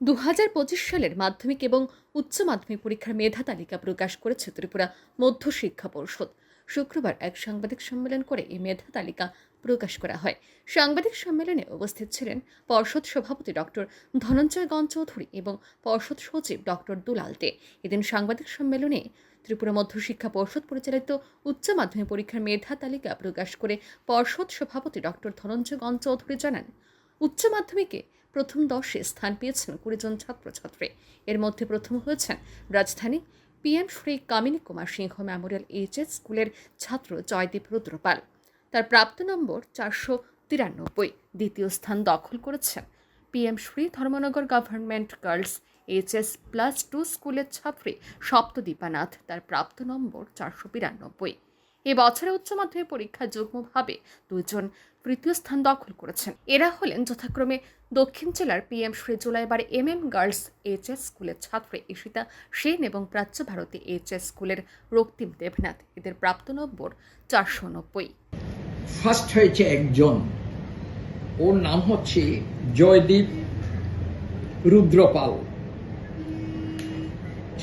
দু হাজার পঁচিশ সালের মাধ্যমিক এবং উচ্চ মাধ্যমিক পরীক্ষার মেধা তালিকা প্রকাশ করেছে ত্রিপুরা মধ্য শিক্ষা পরিষদ। শুক্রবার এক সাংবাদিক সম্মেলন করে এই মেধা তালিকা প্রকাশ করা হয়। সাংবাদিক সম্মেলনে উপস্থিত ছিলেন পর্ষদ সভাপতি ডক্টর ধনঞ্জয় গণ চৌধুরী এবং পর্ষদ সচিব ডক্টর দুলাল দে। এদিন সাংবাদিক সম্মেলনে ত্রিপুরা মধ্য শিক্ষা পর্ষদ পরিচালিত উচ্চ মাধ্যমিক পরীক্ষার মেধা তালিকা প্রকাশ করে পর্ষদ সভাপতি ডক্টর ধনঞ্জয় গণ চৌধুরী জানান, উচ্চ মাধ্যমিকে প্রথম দশে স্থান পেয়েছেন কুড়ি জন ছাত্রছাত্রী। এর মধ্যে প্রথম হয়েছেন রাজধানী PM Shri Kamini Kumar Singh memorial HS স্কুলের ছাত্র জয়দীপ রুদ্রপাল। তার প্রাপ্ত নম্বর চারশো তিরানব্বই। দ্বিতীয় স্থান দখল করেছেন PM Shri Dharmanagar government girls HS plus two স্কুলের ছাত্রী সপ্তদীপানাথ। তার প্রাপ্ত নম্বর চারশো বিরানব্বই। এ বছরে উচ্চ মাধ্যমিক পরীক্ষা যুগ্মভাবে দুজন তৃতীয় স্থান দখল করেছেন। এরা হলেন যথাক্রমে দক্ষিণ জেলার PM Shri Jolaibari M M girls H S স্কুলের ছাত্রী ঈশিতা সেন এবং প্রাচ্য ভারতী এইচ এস স্কুলের রক্তিম দেবনাথ। এদের প্রাপ্ত নম্বর চারশো নব্বই। ফার্স্ট হয়েছে একজন। ওর নাম হচ্ছে জয়দীপ রুদ্রপাল।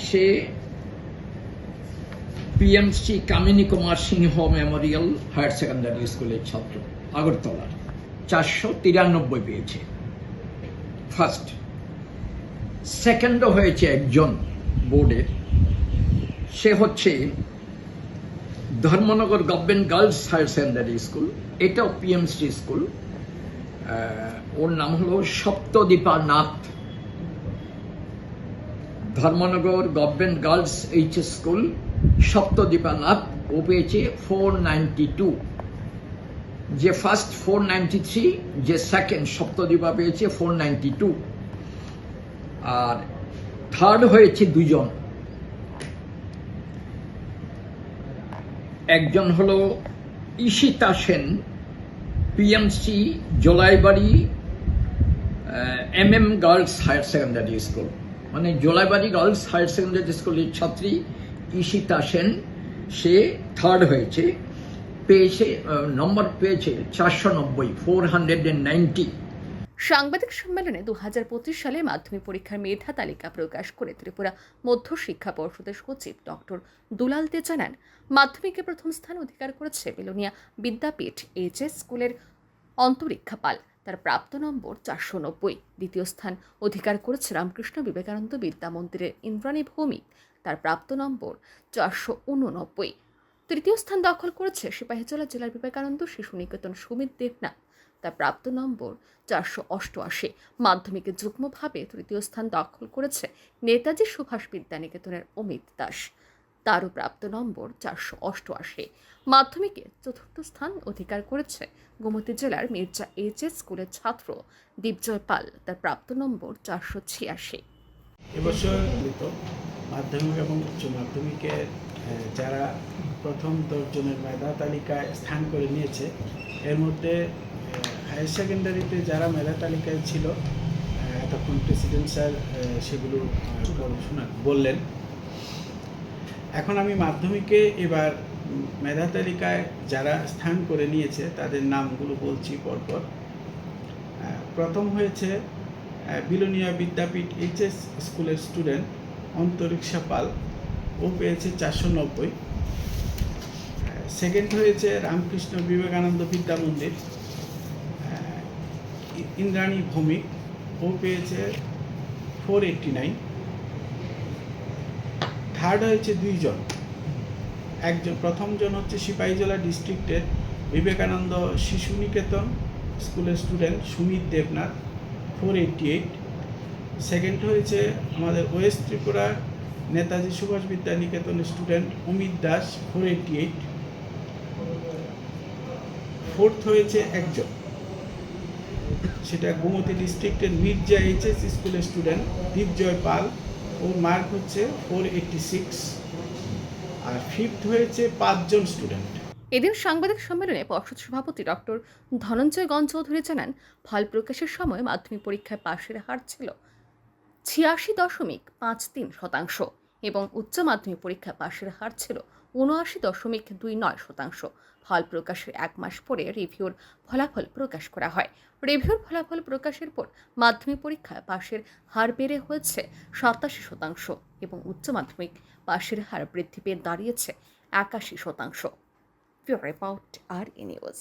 সে PMC Kamini Kumar Singh memorial higher secondary স্কুলের ছাত্র, আগরতলার। চারশো তিরানব্বই পেয়েছে। ফার্স্ট সেকেন্ডও হয়েছে একজন বোর্ডের সে হচ্ছে Dharmanagar government girls higher secondary school এটাও পিএমসি স্কুল ওর নাম হলো Saptadipa Nath. Dharmanagar government girls H school Saptadipa Nath ও পেয়েছে ফোর যে ফার্স্ট ফোর যে সেকেন্ড সপ্তদীপা পেয়েছে ফোর আর থার্ড হয়েছে দুজন একজন হলো Ishita Sen PMC Jolaibari M M girls higher secondary school মানে জোলাইবাড়ি গার্লস হায়ার সেকেন্ডারি স্কুলের ছাত্রী ঈশিতা সেন সে থার্ড হয়েছে। পেয়েছে নম্বর পেয়েছে চারশো নব্বই ফোর হান্ড্রেড অ্যান্ড নাইনটি সাংবাদিক সম্মেলনে দু হাজার পঁচিশ সালে মাধ্যমিক পরীক্ষার মেধা তালিকা প্রকাশ করে ত্রিপুরা মধ্য শিক্ষা পর্ষদের সচিব ডক্টর দুলাল দে জানান, মাধ্যমিকে প্রথম স্থান অধিকার করেছে বেলোনিয়া বিদ্যাপীঠ, এইচএস স্কুলের অন্তরীক্ষা পাল তার প্রাপ্ত নম্বর চারশো নব্বই। দ্বিতীয় স্থান অধিকার করেছে রামকৃষ্ণ বিবেকানন্দ বিদ্যা মন্দিরের ইন্দ্রাণী ভৌমিক। তার প্রাপ্ত নম্বর চারশো উননব্বই। তৃতীয় স্থান দখল করেছে সিপাহীজলা জেলার বিবেকানন্দ শিশু নিকেতন সুমিত দেবনাথ। তার প্রাপ্ত নম্বর চারশো অষ্টআশি। মাধ্যমিকে যুগ্মভাবে তৃতীয় স্থান দখল করেছে নেতাজি সুভাষ বিদ্যানিকেতনের অমিত দাস। তারও প্রাপ্ত নম্বর চারশো অষ্টআশি। মাধ্যমিকে চতুর্থ স্থান অধিকার করেছে গোমতী জেলার মির্জা এইচ এস স্কুলের ছাত্র দীপজয় পাল। তার প্রাপ্ত নম্বর চারশো ছিয়াশি। এবছর মাধ্যমিক এবং উচ্চ মাধ্যমিকে যারা প্রথম দশজনের মেধা তালিকায় স্থান করে নিয়েছে, এর মধ্যে হায়ার সেকেন্ডারিতে যারা মেধা তালিকায় ছিল এতক্ষণ প্রেসিডেন্ট স্যার সেগুলো পড়াশোনা বললেন এখন আমি মাধ্যমিকে এবার মেধা তালিকায় যারা স্থান করে নিয়েছে, তাদের নামগুলো বলছি পরপর। প্রথম হয়েছে বিলোনিয়া বিদ্যাপীঠ এইচএস স্কুলের স্টুডেন্ট অন্তরিক্ষা পাল। ও পেয়েছে চারশো নব্বই। সেকেন্ড হয়েছে রামকৃষ্ণ বিবেকানন্দ বিদ্যা মন্দির। ইন্দ্রাণী ভৌমিক। ও পেয়েছে ফোর এইটটি নাইন। থার্ড হয়েছে দুইজন। একজন প্রথমজন হচ্ছে সিপাহীজলা ডিস্ট্রিক্টের বিবেকানন্দ শিশু নিকেতন স্কুলের student Sumit Debnath four eighty eight second হয়েছে আমাদের west Tripura Netaji Subhash Vidya Niketan student Amit Das four eighty eight fourth হয়েছে একজন। সেটা গোমতী ডিস্ট্রিক্টের মির্জা এইচএস স্কুলের স্টুডেন্ট দীপজয় পাল। ওর মার্ক হচ্ছে ফোর এইটটি সিক্স আর ফিফথ হয়েছে পাঁচজন স্টুডেন্ট এদিন সাংবাদিক সম্মেলনে পর্ষদ সভাপতি ডক্টর ধনঞ্জয় গঞ্জ চৌধুরী জানান, ফল প্রকাশের সময় মাধ্যমিক পরীক্ষায় পাশের হার ছিল ছিয়াশি দশমিক পাঁচ তিন শতাংশ এবং উচ্চ মাধ্যমিক পরীক্ষায় পাশের হার ছিল উনআশি দশমিক দুই নয় শতাংশ। ফল প্রকাশের এক মাস পরে রিভিউর ফলাফল প্রকাশ করা হয়। রিভিউর ফলাফল প্রকাশের পর মাধ্যমিক পরীক্ষায় পাশের হার বেড়ে হয়েছে সাতাশি শতাংশ এবং উচ্চ মাধ্যমিক পাশের হার বৃদ্ধি পেয়ে দাঁড়িয়েছে একাশি শতাংশ। রিপোর্ট আর ই নিউজ।